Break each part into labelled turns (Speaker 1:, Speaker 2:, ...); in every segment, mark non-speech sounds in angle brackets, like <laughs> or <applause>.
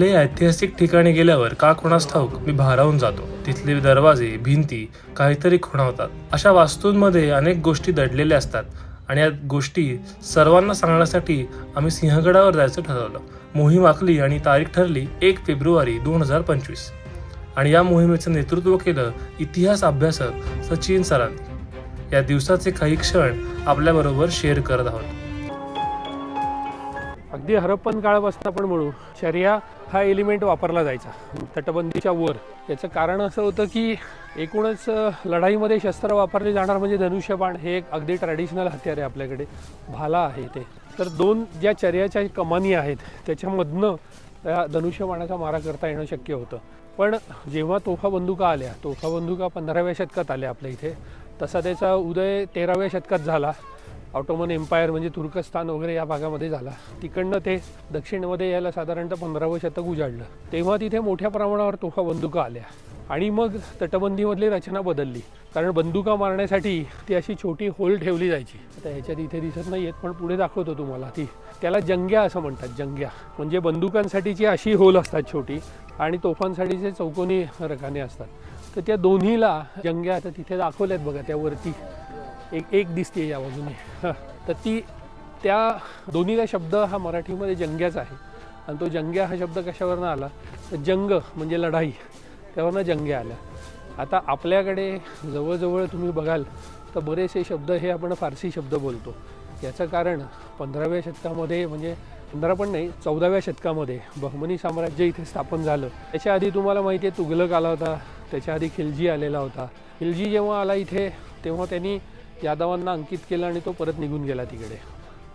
Speaker 1: कुठल्याही ऐतिहासिक ठिकाणी गेल्यावर का खुणास ठाऊक मी भारावून जातो. तिथले दरवाजे भिंती काहीतरी खुणावतात. अशा वास्तूंमध्ये अनेक गोष्टी दडलेल्या असतात आणि या गोष्टी सर्वांना सांगण्यासाठी आम्ही सिंहगडावर जायचं ठरवलं. मोहीम आखली आणि तारीख ठरली एक फेब्रुवारी दोन हजार पंचवीस. आणि या मोहिमेचं नेतृत्व केलं इतिहास अभ्यासक सचिन सरांनी. या दिवसाचे काही क्षण आपल्याबरोबर शेअर करत आहोत.
Speaker 2: अगदी हरप्पन काळापासून आपण म्हणू शर्या हा एलिमेंट वापरला जायचा. तटबंदीच्या वर. याचं कारण असं होतं की एकूणच लढाईमध्ये शस्त्र वापरले जाणार म्हणजे धनुष्यबाण हे एक अगदी ट्रॅडिशनल हत्यार आहे आपल्याकडे. भाला आहे ते. तर दोन ज्या चर्याच्या कमानी आहेत त्याच्यामधनं त्या धनुष्यबाणाचा मारा करता येणं शक्य होतं. पण जेव्हा तोफा बंदुका आल्या तोफा बंदुका पंधराव्या शतकात आल्या आपल्या इथे तसा त्याचा उदय तेराव्या शतकात झाला. ऑटोमन एम्पायर म्हणजे तुर्कस्तान वगैरे या भागामध्ये झाला. तिकडनं ते दक्षिणमध्ये यायला साधारणतः पंधरावं शतक उजाडलं. तेव्हा तिथे मोठ्या प्रमाणावर तोफा बंदुका आल्या. आणि मग तटबंदीमधली रचना बदलली. कारण बंदुका मारण्यासाठी ती अशी छोटी होल ठेवली जायची. आता ह्याच्यात इथे दिसत नाही आहेत पण पुढे दाखवतो तुम्हाला ती. त्याला जंग्या असं म्हणतात जंग्या. म्हणजे बंदुकांसाठीची अशी होल असतात छोटी आणि तोफांसाठीचे चौकोनी रकाने असतात. तर त्या दोन्हीला जंग्या आता तिथे दाखवल्यात बघा त्यावरती एक एक दिसते या बाजूने. हं. <laughs> तर ती त्या दोन्हीचा शब्द हा मराठीमध्ये जंग्याचा आहे. आणि तो जंग्या हा शब्द कशावरनं आला? तर जंग म्हणजे लढाई. त्यावरनं जंग्या आल्या. आता आपल्याकडे जवळजवळ तुम्ही बघाल तर बरेचसे शब्द हे आपण फारसी शब्द बोलतो. याचं कारण पंधराव्या शतकामध्ये म्हणजे पंधरा पण नाही चौदाव्या शतकामध्ये बहमनी साम्राज्य इथे स्थापन झालं. त्याच्या आधी तुम्हाला माहिती आहे तुगलक आला होता त्याच्या आधी खिलजी आलेला होता. खिलजी जेव्हा आला इथे तेव्हा त्यांनी यादवांना अंकित केलं आणि तो परत निघून गेला तिकडे.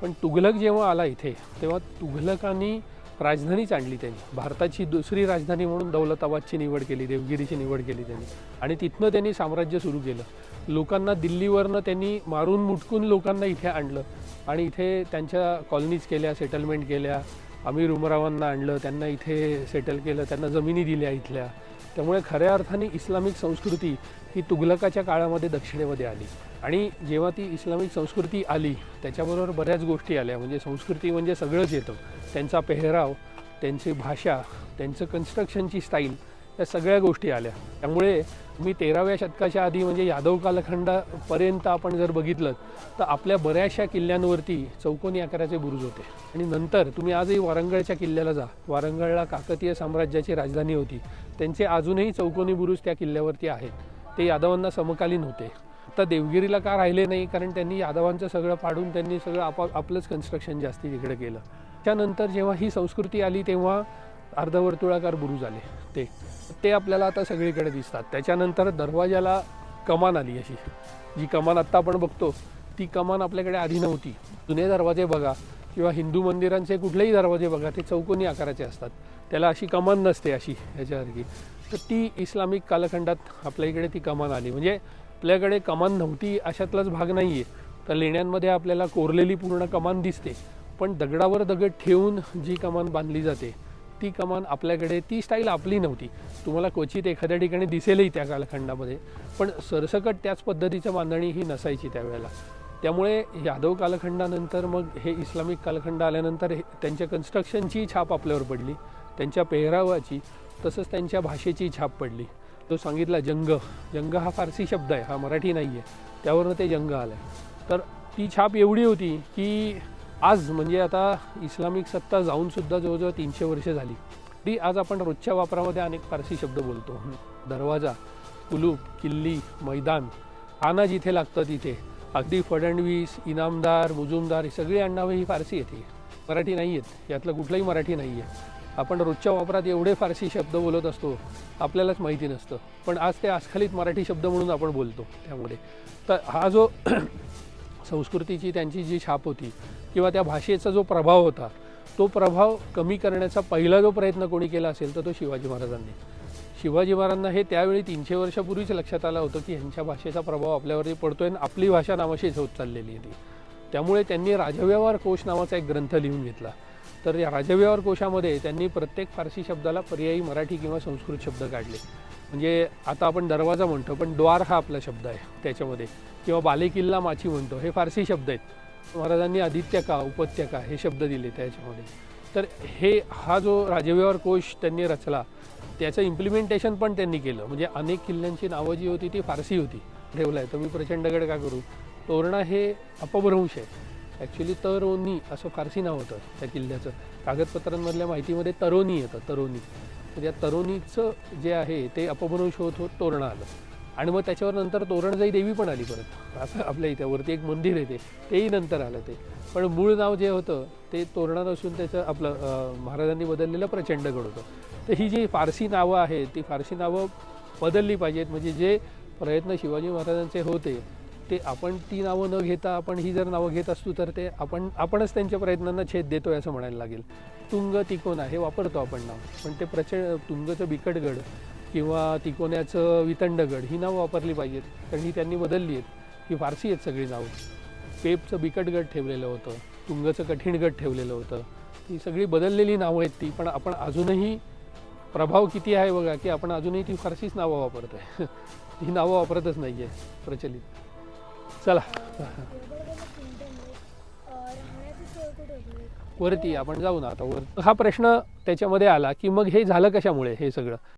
Speaker 2: पण तुघलक जेव्हा आला इथे तेव्हा तुघलकांनी राजधानीच आणली त्यांनी. भारताची दुसरी राजधानी म्हणून दौलताबादची निवड केली देवगिरीची निवड केली त्यांनी. आणि तिथनं त्यांनी साम्राज्य सुरू केलं. लोकांना दिल्लीवरनं त्यांनी मारून मुटकून लोकांना इथे आणलं. आणि इथे त्यांच्या कॉलनीज केल्या सेटलमेंट केल्या. अमीर उमरावांना आणलं त्यांना इथे सेटल केलं त्यांना जमिनी दिल्या इथल्या. त्यामुळे खऱ्या अर्थाने इस्लामिक संस्कृती ही तुघलकाच्या काळामध्ये दक्षिणेमध्ये आली. आणि जेव्हा ती इस्लामिक संस्कृती आली त्याच्याबरोबर बऱ्याच गोष्टी आल्या. म्हणजे संस्कृती म्हणजे सगळंच येतं. त्यांचा पेहराव त्यांची भाषा त्यांचं कन्स्ट्रक्शनची स्टाईल या सगळ्या गोष्टी आल्या. त्यामुळे मी तेराव्या शतकाच्या आधी म्हणजे यादव कालखंडापर्यंत आपण जर बघितलं तर आपल्या बऱ्याचशा किल्ल्यांवरती चौकोनी आकाराचे बुरुज होते. आणि नंतर तुम्ही आजही वारंगळच्या किल्ल्याला जा. वारंगळला काकतीय साम्राज्याची राजधानी होती. त्यांचे अजूनही चौकोनी बुरुज त्या किल्ल्यावरती आहेत. ते यादवांना समकालीन होते. आता देवगिरीला का राहिले नाही? कारण त्यांनी यादवांचं सगळं पाडून त्यांनी सगळं आपा आपलंच कन्स्ट्रक्शन जास्ती तिकडे केलं. त्यानंतर जेव्हा ही संस्कृती आली तेव्हा अर्धवर्तुळाकार बुरुज आले. ते ते आपल्याला आता सगळीकडे दिसतात. त्याच्यानंतर दरवाजाला कमान आली अशी. जी कमान आत्ता आपण बघतो ती कमान आपल्याकडे आधी नव्हती. जुने दरवाजे बघा किंवा हिंदू मंदिरांचे कुठलेही दरवाजे बघा ते चौकोनी आकाराचे असतात. त्याला अशी कमान नसते अशी ह्याच्यासारखी तर ती इस्लामिक कालखंडात आपल्या इकडे ती कमान आली. म्हणजे आपल्याकडे कमान नव्हती अशातलाच भाग नाही आहे तर लेण्यांमध्ये आपल्याला कोरलेली पूर्ण कमान दिसते. पण दगडावर दगड ठेवून जी कमान बांधली जाते ती कमान आपल्याकडे ती स्टाईल आपली नव्हती. तुम्हाला क्वचित एखाद्या ठिकाणी दिसेलही त्या कालखंडामध्ये. पण सरसकट त्याच पद्धतीचं बांधणी ही नसायची त्यावेळेला. त्यामुळे यादव कालखंडानंतर मग हे इस्लामिक कालखंड आल्यानंतर हे त्यांच्या कन्स्ट्रक्शनची छाप आपल्यावर पडली. त्यांच्या पेहरावाची तसंच त्यांच्या भाषेची छाप पडली. तो सांगितला जंग जंग हा फारसी शब्द आहे हा मराठी नाही आहे त्यावरनं ते जंग आलं. आहे तर ती छाप एवढी होती की आज म्हणजे आता इस्लामिक सत्ता जाऊनसुद्धा जवळजवळ तीनशे वर्ष झाली. ती आज आपण रोजच्या वापरामध्ये अनेक फारसी शब्द बोलतो. दरवाजा कुलूप किल्ली मैदान आना जिथे लागतं तिथे. अगदी फडणवीस इनामदार मुजुमदार ही सगळी आडनावं ही फारसी येते. मराठी नाही आहेत यातलं कुठलंही मराठी नाही आहे. आपण रोजच्या वापरात एवढे फारसी शब्द बोलत असतो आपल्यालाच माहिती नसतं. पण आज ते आस्खलित मराठी शब्द म्हणून आपण बोलतो त्यामुळे. तर हा जो संस्कृतीची त्यांची जी छाप होती किंवा त्या भाषेचा जो प्रभाव होता तो प्रभाव कमी करण्याचा पहिला जो प्रयत्न कोणी केला असेल तर तो शिवाजी महाराजांनी. शिवाजी महाराजांना हे त्यावेळी तीनशे वर्षापूर्वीच लक्षात आलं होतं की ह्यांच्या भाषेचा प्रभाव आपल्यावरती पडतोय आणि आपली भाषा नावाशीच होत चाललेली आहे त्यामुळे त्यांनी राजव्यवहार कोश नावाचा एक ग्रंथ लिहून घेतला. तर या राजव्यवहार कोशामध्ये त्यांनी प्रत्येक फारसी शब्दाला पर्यायी मराठी किंवा संस्कृत शब्द काढले. म्हणजे आता आपण दरवाजा म्हणतो पण द्वार हा आपला शब्द आहे त्याच्यामध्ये. किंवा बालेकिल्ला माची म्हणतो हे फारसी शब्द आहेत. महाराजांनी आदित्यका उपत्यका हे शब्द दिले त्याच्यामध्ये. तर हे हा जो राजव्यवहार कोश त्यांनी रचला त्याचं इम्प्लिमेंटेशन पण त्यांनी केलं. म्हणजे अनेक किल्ल्यांची नावं जी होती ती फारसी होती. ठेवलं आहे. तर मी प्रचंडगड का करू? तोरणा हे अपभ्रंश आहे. ॲक्च्युली तरोनी असं फारसी नाव होतं त्या किल्ल्याचं. कागदपत्रांमधल्या माहितीमध्ये तरोनी येतं तरोनी. तर या तरोनीचं जे आहे ते अपभ्रंश होत होत तोरणा आलं. आणि मग त्याच्यावर नंतर तोरणजाई देवी पण आली परत. असं आपल्या इथे वरती एक मंदिर आहे ते. तेही नंतर आलं ते. पण मूळ नाव जे होतं ते तोरणा असून त्याचं आपलं महाराजांनी बदललेलं प्रचंडगड होतं. तर ही जी फारसी नावं आहेत ती फारसी नावं बदलली पाहिजेत. म्हणजे जे प्रयत्न शिवाजी महाराजांचे होते ते आपण ती नावं न घेता आपण ही जर नावं घेत असतो तर ते आपण आपणच त्यांच्या प्रयत्नांना छेद देतोय असं म्हणायला लागेल. तुंग तिकोना हे वापरतो आपण नाव. पण ते प्रचंड तुंगचं बिकटगड किंवा तिकोन्याचं वितंडगड ही नावं वापरली पाहिजेत कारण ही त्यांनी बदलली आहेत. ही फारसी आहेत सगळी नावं. पेपचं बिकटगड ठेवलेलं होतं तुंगचं कठीणगड ठेवलेलं होतं. ही सगळी बदललेली नावं आहेत ती पण आपण अजूनही प्रभाव किती आहे बघा की आपण अजूनही ती फारशीच नावं वापरतो आहे <laughs> ही नावं वापरतच नाही आहे प्रचलित. चला. वरती आपण जाऊ ना आता वर. हा प्रश्न त्याच्यामध्ये आला की मग हे झालं कशामुळे हे सगळं?